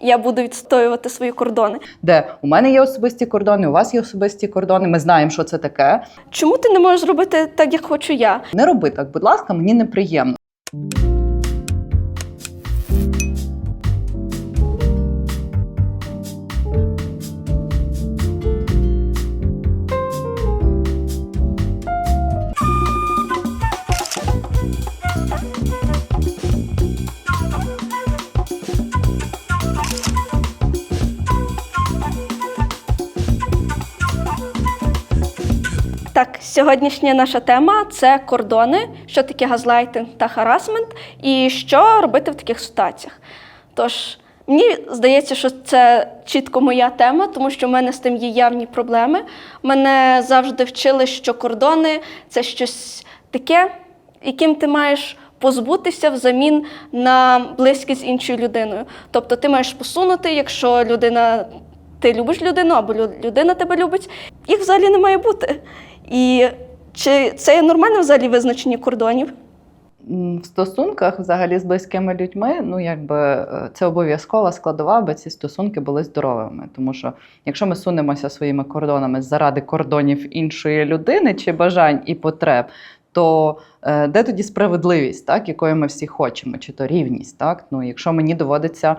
Я буду відстоювати свої кордони. де у мене є особисті кордони, у вас є особисті кордони. Ми знаємо, що це таке. Чому ти не можеш робити так, як хочу я? Не роби так, будь ласка, мені неприємно. Так, сьогоднішня наша тема це кордони, що таке газлайтинг та харасмент, і що робити в таких ситуаціях. Тож, мені здається, що це чітко моя тема, тому що в мене з тим є явні проблеми. Мене завжди вчили, що кордони це щось таке, яким ти маєш позбутися взамін на близькість з іншою людиною. Тобто ти маєш посунути, якщо людина. Ти любиш людину або людина тебе любить, їх взагалі не має бути. І чи це є нормальне взагалі визначення кордонів? В стосунках взагалі з близькими людьми, ну якби е, це обов'язкова складова, аби ці стосунки були здоровими. Тому що якщо ми сунемося своїми кордонами заради кордонів іншої людини чи бажань і потреб, то е, де тоді справедливість, так, якої ми всі хочемо, чи то рівність, так? Ну, якщо мені доводиться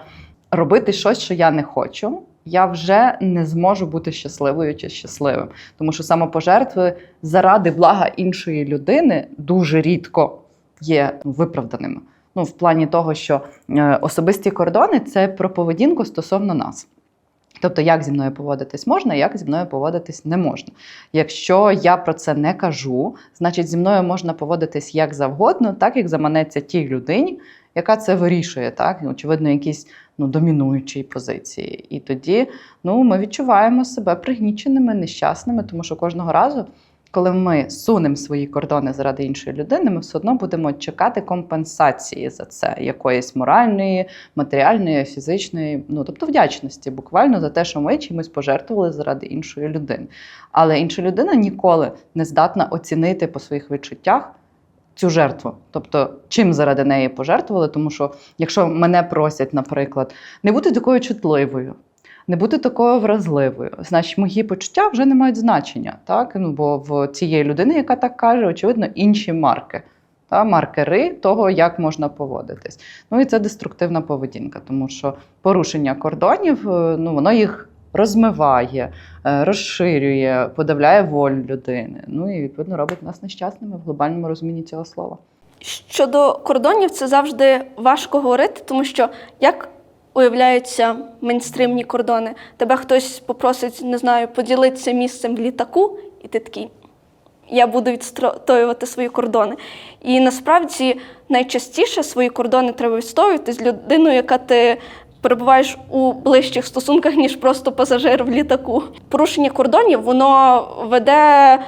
робити щось, що я не хочу. Я вже не зможу бути щасливою чи щасливим, тому що самопожертви заради блага іншої людини дуже рідко є виправданими. Ну, в плані того, що е, особисті кордони це про поведінку стосовно нас. Тобто, як зі мною поводитись можна, як зі мною поводитись не можна. Якщо я про це не кажу, значить зі мною можна поводитись як завгодно, так як заманеться тій людині, яка це вирішує, так? Очевидно, якісь ну, домінуючій позиції. І тоді ну, ми відчуваємо себе пригніченими, нещасними, тому що кожного разу, коли ми сунемо свої кордони заради іншої людини, ми все одно будемо чекати компенсації за це, якоїсь моральної, матеріальної, фізичної, ну тобто вдячності, буквально за те, що ми чимось пожертвували заради іншої людини. Але інша людина ніколи не здатна оцінити по своїх відчуттях. Цю жертву, тобто чим заради неї пожертвували, тому що якщо мене просять, наприклад, не бути такою чутливою, не бути такою вразливою, значить мої почуття вже не мають значення, так? Ну, бо в цієї людини, яка так каже, очевидно, інші марки. Та, маркери того, як можна поводитись. Ну і це деструктивна поведінка, тому що порушення кордонів, е, ну воно їх розмиває, е, розширює, подавляє волю людини. Ну і відповідно робить нас нещасними в глобальному розумінні цього слова. Щодо кордонів, це завжди важко говорити, тому що як уявляються мейнстримні кордони, тебе хтось попросить, не знаю, поділитися місцем в літаку, і ти такий. Я буду відстоювати свої кордони. І насправді найчастіше свої кордони треба відстоювати з людиною, яка ти перебуваєш у ближчих стосунках, ніж просто пасажир в літаку. Порушення кордонів воно веде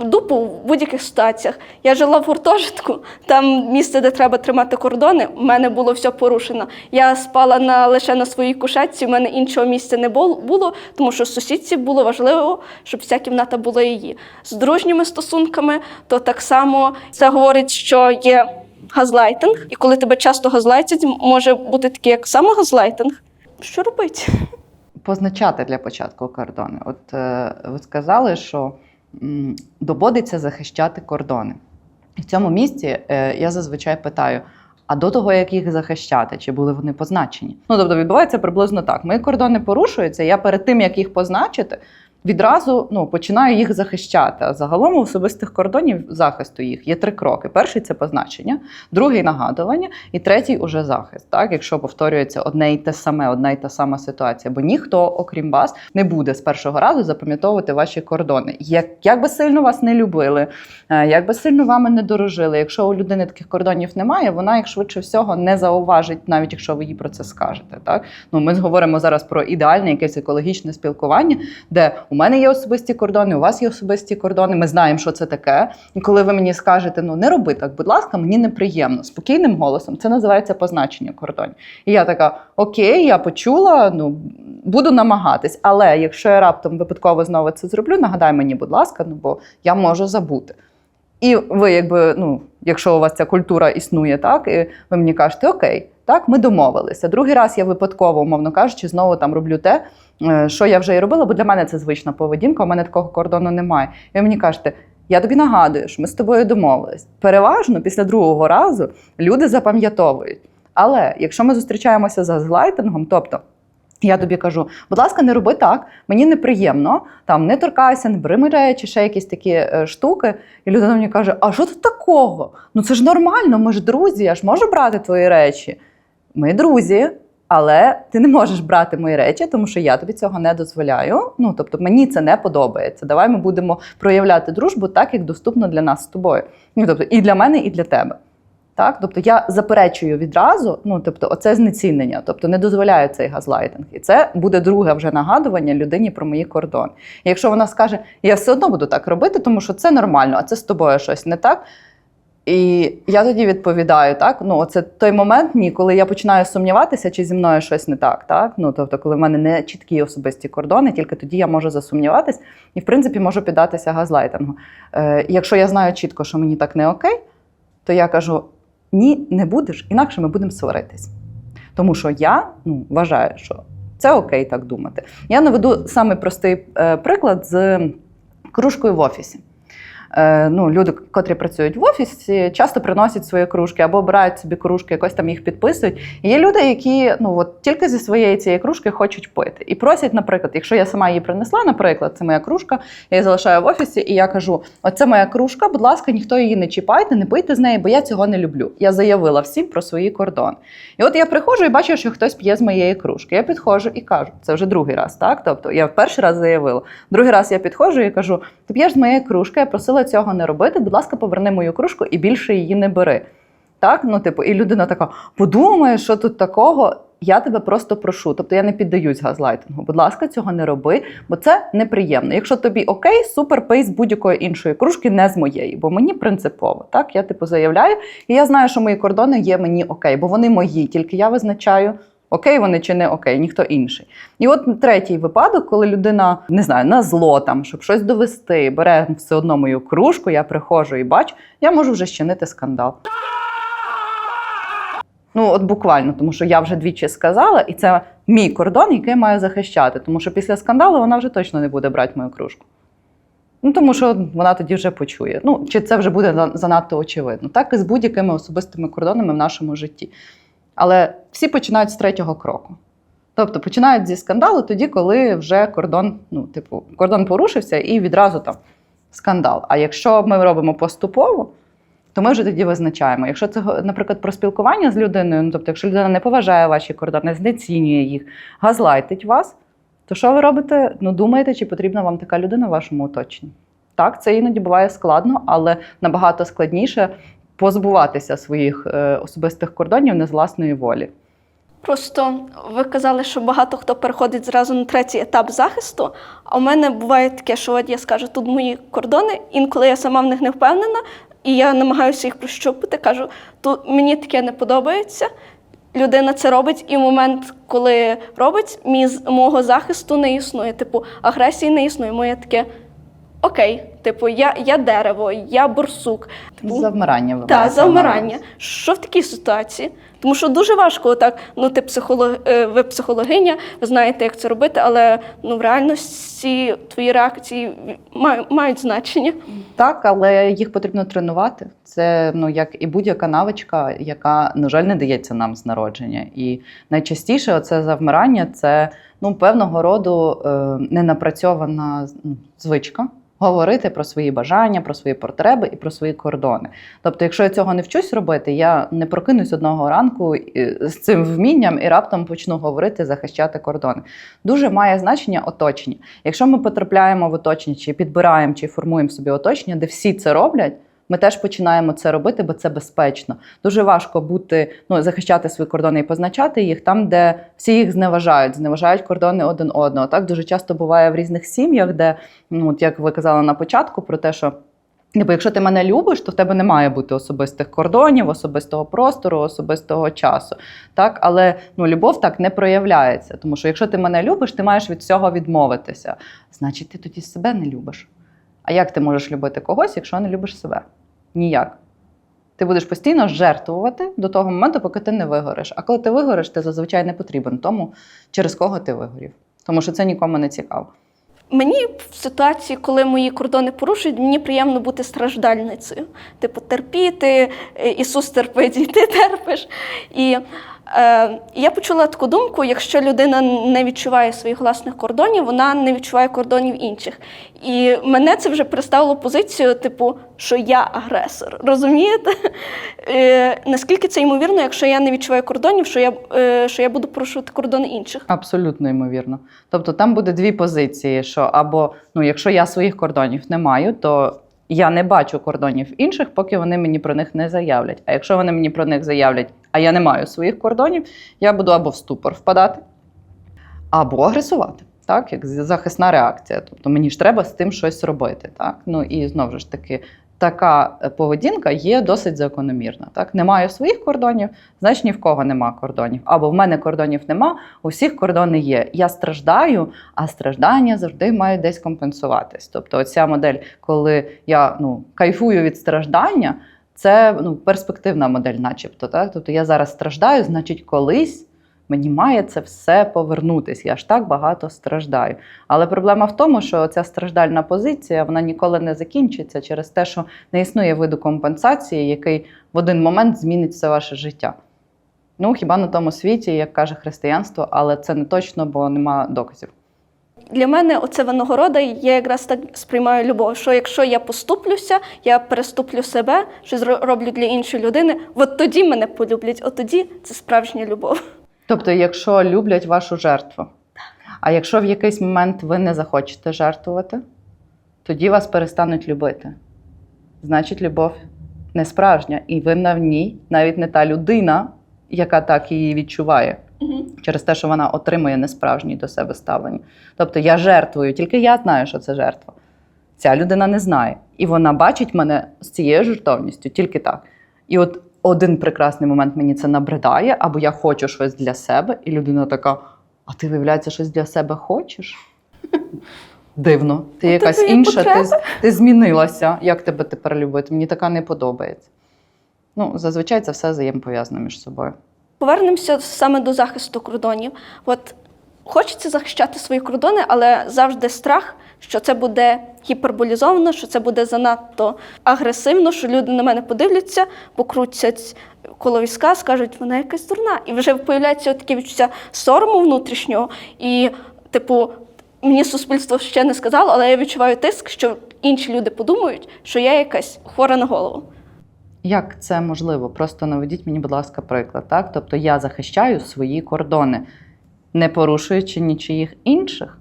дупу в будь-яких ситуаціях. Я жила в гуртожитку, там місце, де треба тримати кордони, в мене було все порушено. Я спала на, лише на своїй кушетці, в мене іншого місця не було, тому що сусідці було важливо, щоб вся кімната була її. З дружніми стосунками, то так само це говорить, що є газлайтинг, і коли тебе часто газлайтять, може бути таке, як самогазлайтинг. Що робити? позначати для початку кордони. От е, ви сказали, що м, доводиться захищати кордони. В цьому місці е, я зазвичай питаю: а до того, як їх захищати, чи були вони позначені? Ну тобто відбувається приблизно так: мої кордони порушуються. Я перед тим, як їх позначити, відразу ну, починаю їх захищати. А загалом у особистих кордонів захисту їх є три кроки: перший це позначення, другий нагадування, і третій уже захист. Так, якщо повторюється одне і те саме, одна і та сама ситуація, бо ніхто, окрім вас, не буде з першого разу запам'ятовувати ваші кордони. Як, як би сильно вас не любили, е, як би сильно вами не дорожили. Якщо у людини таких кордонів немає, вона їх швидше всього не зауважить, навіть якщо ви їй про це скажете. Так ну ми говоримо зараз про ідеальне якесь екологічне спілкування, де у мене є особисті кордони, у вас є особисті кордони. Ми знаємо, що це таке. І коли ви мені скажете, ну не роби так, будь ласка, мені неприємно, спокійним голосом, це називається позначення кордонів. І я така: Окей, я почула, ну буду намагатись. Але якщо я раптом випадково знову це зроблю, нагадай мені, будь ласка, ну бо я можу забути. І ви, якби, ну, якщо у вас ця культура існує, так, і ви мені кажете, окей, так, ми домовилися. Другий раз я випадково, умовно кажучи, знову там роблю те, що я вже і робила, бо для мене це звична поведінка, у мене такого кордону немає. І ви мені кажете, я тобі нагадую, що ми з тобою домовились. Переважно після другого разу люди запам'ятовують. Але якщо ми зустрічаємося за злайтингом, тобто я тобі кажу, будь ласка, не роби так, мені неприємно, там не торкайся, не бери речі, ще якісь такі е, штуки. І людина мені каже: А що тут такого? Ну це ж нормально, ми ж друзі, я ж можу брати твої речі. Ми друзі, але ти не можеш брати мої речі, тому що я тобі цього не дозволяю. Ну тобто мені це не подобається. Давай ми будемо проявляти дружбу так, як доступно для нас з тобою. Ну тобто і для мене, і для тебе. Так, тобто я заперечую відразу, ну тобто, оце знецінення, тобто не дозволяю цей газлайтинг. І це буде друге вже нагадування людині про мої кордони. І якщо вона скаже, я все одно буду так робити, тому що це нормально, а це з тобою щось не так. І я тоді відповідаю, так ну оце той момент, ні, коли я починаю сумніватися, чи зі мною щось не так. так? Ну тобто, коли в мене не чіткі особисті кордони, тільки тоді я можу засумніватись і, в принципі, можу піддатися газлайтингу. Е, якщо я знаю чітко, що мені так не окей, то я кажу: ні, не будеш, інакше ми будемо сваритись. Тому що я ну, вважаю, що це окей так думати. Я наведу самий простий е, приклад з кружкою в офісі. Е, ну, люди, котрі працюють в офісі, часто приносять свої кружки або обирають собі кружки, якось там їх підписують. І є люди, які ну от тільки зі своєї цієї кружки хочуть пити. І просять, наприклад, якщо я сама її принесла, наприклад, це моя кружка, я її залишаю в офісі, і я кажу: оце моя кружка, будь ласка, ніхто її не чіпайте, не пийте з неї, бо я цього не люблю. Я заявила всім про свої кордони. І от я приходжу і бачу, що хтось п'є з моєї кружки. Я підходжу і кажу, це вже другий раз, так? Тобто я перший раз заявила. Другий раз я підходжу і кажу: ти п'єш з моєї кружки, я просила цього не робити. Будь ласка, поверни мою кружку і більше її не бери. Так, ну типу, і людина така подумає, що тут такого. Я тебе просто прошу. Тобто я не піддаюсь газлайтингу. Будь ласка, цього не роби, бо це неприємно. Якщо тобі окей, супер пий з будь-якої іншої кружки, не з моєї, бо мені принципово. Так, я типу заявляю, і я знаю, що мої кордони є мені окей, бо вони мої, тільки я визначаю. Окей, вони чи не окей, ніхто інший. І от третій випадок, коли людина не знаю, на зло там, щоб щось довести, бере все одно мою кружку, я приходжу і бачу, я можу вже щинити скандал. Ну, от буквально, тому що я вже двічі сказала, і це мій кордон, який маю захищати. Тому що після скандалу вона вже точно не буде брати мою кружку. Ну, тому що вона тоді вже почує. Ну, чи це вже буде занадто очевидно. Так і з будь-якими особистими кордонами в нашому житті. Але всі починають з третього кроку. Тобто починають зі скандалу тоді, коли вже кордон, ну, типу, кордон порушився і відразу там скандал. А якщо ми робимо поступово, то ми вже тоді визначаємо. Якщо це, наприклад, про спілкування з людиною, ну тобто, якщо людина не поважає ваші кордони, знецінює їх, газлайтить вас, то що ви робите? Ну, думаєте, чи потрібна вам така людина в вашому оточенні? Так, це іноді буває складно, але набагато складніше позбуватися своїх е, особистих кордонів не з власної волі. Просто ви казали, що багато хто переходить зразу на третій етап захисту. А у мене буває таке, що от я скажу, тут мої кордони, інколи я сама в них не впевнена, і я намагаюся їх прощупати, кажу, тут мені таке не подобається. Людина це робить, і в момент, коли робить, мій мого захисту не існує. Типу, агресії не існує. Моє таке окей, типу, я, я дерево, я борсук. Типу, Завмирання ви так, завмирання. Що в такій ситуації? Тому що дуже важко так. Ну, ти психолог, е, ви психологиня, ви знаєте, як це робити, але ну в реальності твої реакції мають, мають значення. Так, але їх потрібно тренувати. Це ну як і будь-яка навичка, яка, на жаль, не дається нам з народження. І найчастіше це завмирання це ну певного роду е, ненапрацьована ну, звичка. Говорити про свої бажання, про свої потреби і про свої кордони. Тобто, якщо я цього не вчусь робити, я не прокинусь одного ранку е, з цим вмінням і раптом почну говорити, захищати кордони. Дуже має значення оточення. Якщо ми потрапляємо в оточення, чи підбираємо, чи формуємо собі оточення, де всі це роблять. Ми теж починаємо це робити, бо це безпечно. Дуже важко бути, ну захищати свої кордони і позначати їх там, де всі їх зневажають, зневажають кордони один одного. Так дуже часто буває в різних сім'ях, де ну от як ви казали на початку, про те, що Ніби якщо ти мене любиш, то в тебе не має бути особистих кордонів, особистого простору, особистого часу. Так, але ну любов так не проявляється. Тому що якщо ти мене любиш, ти маєш від всього відмовитися. Значить, ти тоді себе не любиш. А як ти можеш любити когось, якщо не любиш себе? Ніяк. Ти будеш постійно жертвувати до того моменту, поки ти не вигориш. А коли ти вигориш, ти зазвичай не потрібен тому, через кого ти вигорів. Тому що це нікому не цікаво. Мені в ситуації, коли мої кордони порушують, мені приємно бути страждальницею. Типу, терпіти, Ісус терпить, і ти терпиш. І я почула таку думку: якщо людина не відчуває своїх власних кордонів, вона не відчуває кордонів інших. І мене це вже переставило в позицію, типу, що я агресор. Розумієте? Е, наскільки це ймовірно, якщо я не відчуваю кордонів, що я, е, що я буду порушувати кордони інших? Абсолютно ймовірно. Тобто там буде дві позиції: що або ну, якщо я своїх кордонів не маю, то я не бачу кордонів інших, поки вони мені про них не заявлять. А якщо вони мені про них заявлять, а я не маю своїх кордонів, я буду або в ступор впадати, або агресувати. Так, як захисна реакція. Тобто мені ж треба з тим щось робити. Так? Ну і знову ж таки, така е, поведінка є досить закономірна. Так? Не маю своїх кордонів, значить ні в кого нема кордонів. Або в мене кордонів нема, у всіх кордони є. Я страждаю, а страждання завжди мають десь компенсуватись. Тобто, оця модель, коли я ну, кайфую від страждання, це ну, перспективна модель, начебто. Так? Тобто я зараз страждаю, значить, колись. Мені має це все повернутись. Я ж так багато страждаю. Але проблема в тому, що ця страждальна позиція вона ніколи не закінчиться через те, що не існує виду компенсації, який в один момент змінить все ваше життя. Ну, хіба на тому світі, як каже християнство, але це не точно, бо нема доказів. Для мене оце винагорода, я якраз так сприймаю любов. Що якщо я поступлюся, я переступлю себе, щось ро- роблю для іншої людини, от тоді мене полюблять, от тоді це справжня любов. Тобто, якщо люблять вашу жертву, а якщо в якийсь момент ви не захочете жертвувати, тоді вас перестануть любити. Значить, любов не справжня, і винна в ній навіть не та людина, яка так її відчуває, через те, що вона отримує несправжнє до себе ставлення. Тобто я жертвую, тільки я знаю, що це жертва. Ця людина не знає. І вона бачить мене з цією жертовністю, тільки так. І от один прекрасний момент мені це набридає, або я хочу щось для себе, і людина така: а ти, виявляється, щось для себе хочеш? Дивно, ти От якась інша, ти, ти змінилася. Як тебе тепер любити? Мені така не подобається. Ну, зазвичай це все взаємопов'язано між собою. Повернемося саме до захисту кордонів. От хочеться захищати свої кордони, але завжди страх, що це буде гіперболізовано, що це буде занадто агресивно, що люди на мене подивляться, покрутять коло візка, скажуть, вона якась дурна. І вже появляється таке відчуття сорому внутрішнього. І, типу, мені суспільство ще не сказало, але я відчуваю тиск, що інші люди подумають, що я якась хвора на голову. Як це можливо? Просто наведіть мені, будь ласка, приклад. Так? Тобто я захищаю свої кордони, не порушуючи нічиїх інших.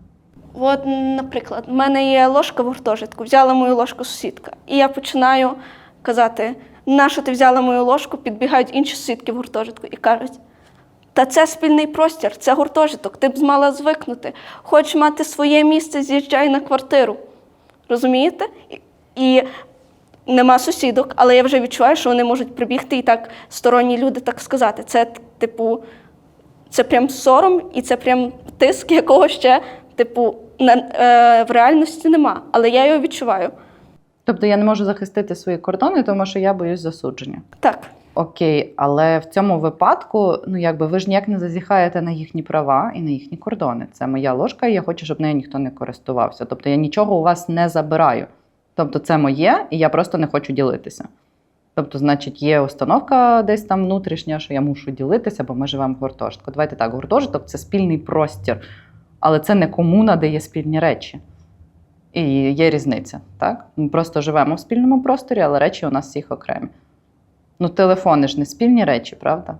От, наприклад, в мене є ложка в гуртожитку, взяла мою ложку сусідка. І я починаю казати: нащо ти взяла мою ложку? Підбігають інші сусідки в гуртожитку і кажуть: та це спільний простір, це гуртожиток, ти б мала звикнути. Хочеш мати своє місце, з'їжджай на квартиру. Розумієте? І, нема сусідок, але я вже відчуваю, що вони можуть прибігти і так сторонні люди так сказати. Це, типу, це прям сором і це прям тиск, якого ще, типу, на, е, в реальності нема. Але я його відчуваю. Тобто я не можу захистити свої кордони, тому що я боюсь засудження. Так. Окей, але в цьому випадку, ну якби ви ж ніяк не зазіхаєте на їхні права і на їхні кордони. Це моя ложка, і я хочу, щоб нею ніхто не користувався. Тобто я нічого у вас не забираю. Тобто це моє, і я просто не хочу ділитися. Тобто, значить, є установка десь там внутрішня, що я мушу ділитися, бо ми живемо в гуртожитку. Давайте так, гуртожиток це спільний простір, але це не комуна, де є спільні речі. І є різниця, так? Ми просто живемо в спільному просторі, але речі у нас всіх окремі. Ну, телефони ж не спільні речі, правда?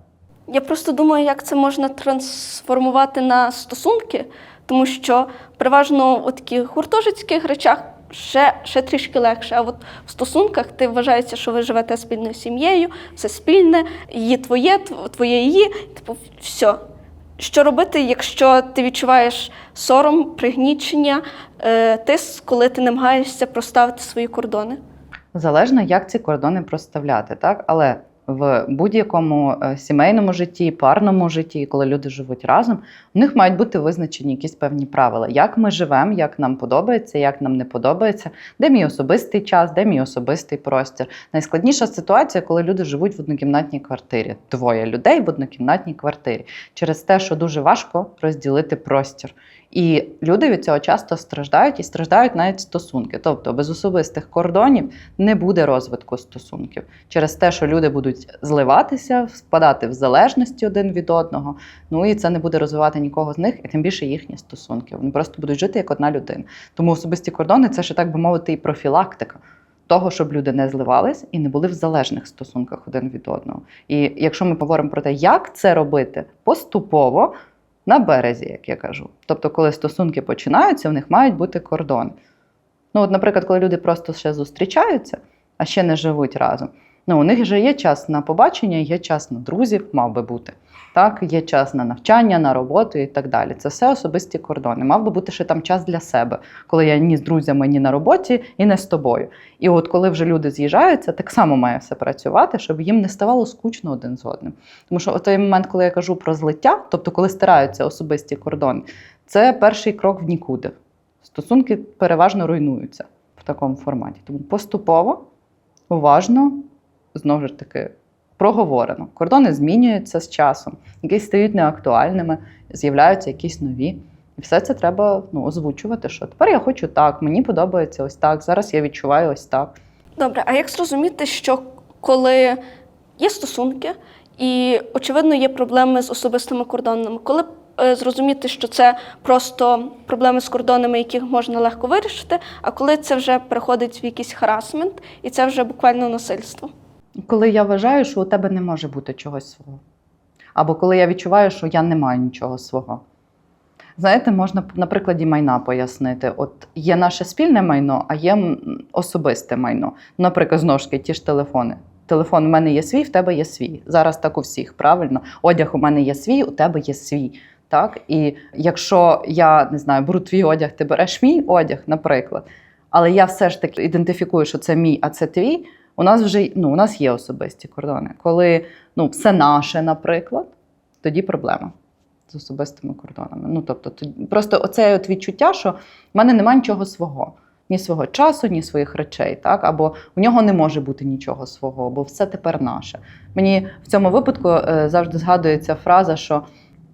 Я просто думаю, як це можна трансформувати на стосунки, тому що переважно у таких гуртожитських речах ще, ще трішки легше. А от в стосунках ти вважається, що ви живете спільною сім'єю, все спільне, її твоє, твоє її. Типу, все. Що робити, якщо ти відчуваєш сором, пригнічення, е, тиск, коли ти намагаєшся проставити свої кордони? Залежно, як ці кордони проставляти, так? Але В будь-якому е, сімейному житті, парному житті, коли люди живуть разом, у них мають бути визначені якісь певні правила, як ми живемо, як нам подобається, як нам не подобається, де мій особистий час, де мій особистий простір. Найскладніша ситуація, коли люди живуть в однокімнатній квартирі. Двоє людей в однокімнатній квартирі через те, що дуже важко розділити простір. І люди від цього часто страждають і страждають навіть стосунки. Тобто без особистих кордонів не буде розвитку стосунків через те, що люди будуть зливатися, впадати в залежності один від одного. Ну і це не буде розвивати нікого з них, і тим більше їхні стосунки. Вони просто будуть жити як одна людина. Тому особисті кордони це ще так би мовити і профілактика. Того, щоб люди не зливались і не були в залежних стосунках один від одного. І якщо ми говоримо про те, як це робити поступово, на березі, як я кажу. Тобто, коли стосунки починаються, в них мають бути кордони. Ну, от, наприклад, коли люди просто ще зустрічаються, а ще не живуть разом. Ну, у них вже є час на побачення, є час на друзів, мав би бути. Так, є час на навчання, на роботу і так далі. Це все особисті кордони. Мав би бути ще там час для себе, коли я ні з друзями, ні на роботі, і не з тобою. І от коли вже люди з'їжджаються, так само має все працювати, щоб їм не ставало скучно один з одним. Тому що той момент, коли я кажу про злиття, тобто коли стираються особисті кордони, це перший крок в нікуди. Стосунки переважно руйнуються в такому форматі. Тому поступово, уважно, знову ж таки, проговорено. Кордони змінюються з часом, якісь стають неактуальними, з'являються якісь нові. І все це треба ну, озвучувати, що тепер я хочу так, мені подобається ось так, зараз я відчуваю ось так. Добре, а як зрозуміти, що коли є стосунки і, очевидно, є проблеми з особистими кордонами, коли е, зрозуміти, що це просто проблеми з кордонами, яких можна легко вирішити, а коли це вже переходить в якийсь харасмент, і це вже буквально насильство? Коли я вважаю, що у тебе не може бути чогось свого. Або коли я відчуваю, що я не маю нічого свого. Знаєте, можна на прикладі майна пояснити. От є наше спільне майно, а є особисте майно. Наприклад, знову ті ж телефони. Телефон у мене є свій, в тебе є свій. Зараз так у всіх, правильно? Одяг у мене є свій, у тебе є свій. Так? І якщо я не знаю, беру твій одяг, ти береш мій одяг, наприклад, але я все ж таки ідентифікую, що це мій, а це твій. У нас вже ну, у нас є особисті кордони. Коли ну, все наше, наприклад, тоді проблема з особистими кордонами. Ну, тобто, тоді- просто оце от відчуття, що в мене немає нічого свого, ні свого часу, ні своїх речей, так? або у нього не може бути нічого свого, бо все тепер наше. Мені в цьому випадку е, завжди згадується фраза, що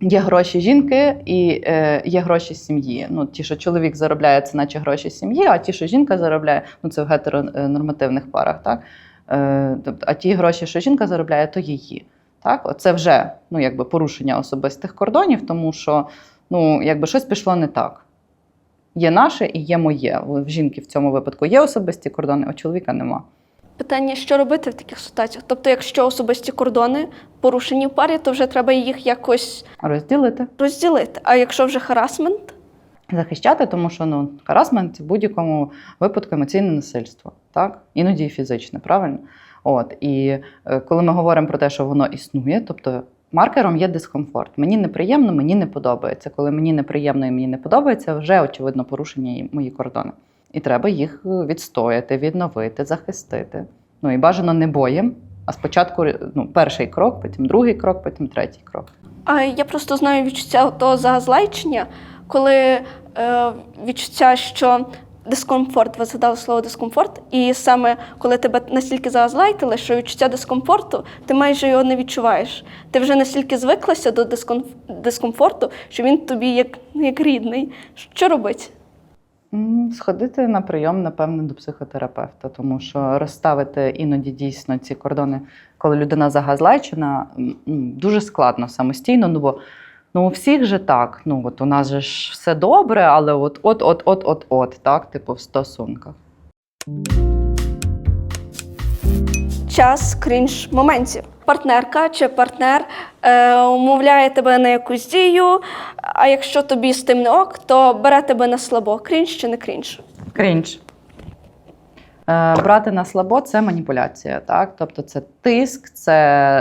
є гроші жінки і е, є гроші сім'ї. Ну, ті, що чоловік заробляє, це наче гроші сім'ї, а ті, що жінка заробляє, ну це в гетеронормативних парах, так? Е, тобто, а ті гроші, що жінка заробляє, то її. Так, це вже ну, якби порушення особистих кордонів, тому що ну, якби щось пішло не так. Є наше і є моє. В жінки в цьому випадку є особисті кордони, а чоловіка нема. Питання, що робити в таких ситуаціях? Тобто, якщо особисті кордони порушені в парі, то вже треба їх якось Розділити, розділити. А якщо вже харасмент, захищати, тому що ну, харасмент в будь-якому випадку емоційне насильство, так? Іноді і фізичне, правильно? От, і е, коли ми говоримо про те, що воно існує, тобто маркером є дискомфорт. Мені неприємно, мені не подобається. Коли мені неприємно і мені не подобається, вже очевидно порушення мої кордони. І треба їх е, відстояти, відновити, захистити. Ну і бажано не боєм, а спочатку ну, перший крок, потім другий крок, потім третій крок. А я просто знаю відчуття того загазлайчення, коли е, відчуття, що дискомфорт, ви згадали слово дискомфорт, і саме коли тебе настільки загазлайтили, що відчуття дискомфорту, ти майже його не відчуваєш. Ти вже настільки звиклася до дискомф- дискомфорту, що він тобі як, ну, як рідний. Що робити? Сходити на прийом, напевно, до психотерапевта, тому що розставити іноді дійсно ці кордони, коли людина м, дуже складно самостійно. Ну бо ну, у всіх же так. Ну от у нас же ж все добре, але от от от от от от так, типу в стосунках. Час крінж моментів. Партнерка чи партнер е, умовляє тебе на якусь дію, а якщо тобі з тим не ок, то бере тебе на слабо. Крінж чи не крінж? Крінж. Е, брати на слабо це маніпуляція, так? Тобто це тиск, це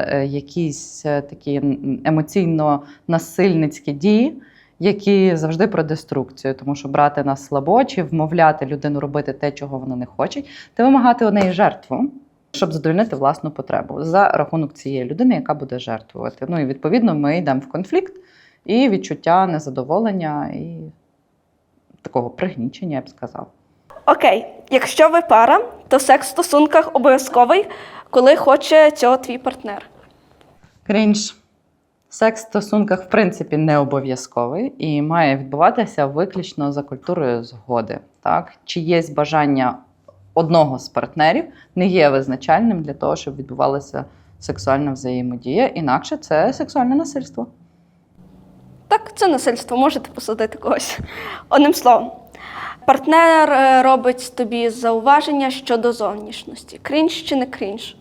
е, якісь е, такі емоційно-насильницькі дії, які завжди про деструкцію. Тому що брати на слабо чи вмовляти людину робити те, чого вона не хоче, ти вимагати у неї жертву. Щоб задовольнити власну потребу за рахунок цієї людини, яка буде жертвувати. Ну і відповідно ми йдемо в конфлікт і відчуття незадоволення і такого пригнічення, я б сказала. Окей, якщо ви пара, то секс в стосунках обов'язковий, коли хоче цього твій партнер. Крінж. Секс в стосунках, в принципі, не обов'язковий і має відбуватися виключно за культурою згоди. Так? Чиєсь бажання одного з партнерів не є визначальним для того, щоб відбувалася сексуальна взаємодія, інакше це сексуальне насильство. Так, це насильство, можете посадити когось. Одним словом, партнер е, робить тобі зауваження щодо зовнішності. Крінж чи не крінж?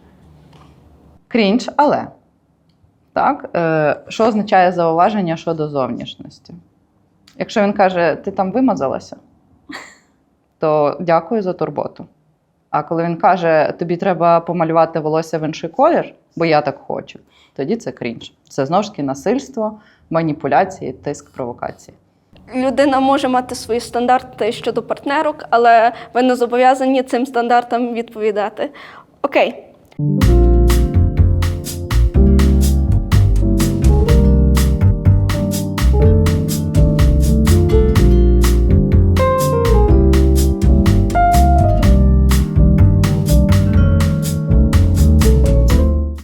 Крінж, але так, е, що означає зауваження щодо зовнішності? Якщо він каже, ти там вимазалася, то дякую за турботу. А коли він каже, тобі треба помалювати волосся в інший колір, бо я так хочу, тоді це крінж. Це знову ж таки насильство, маніпуляції, тиск, провокації. Людина може мати свої стандарти щодо партнерок, але ви не зобов'язані цим стандартам відповідати. Окей.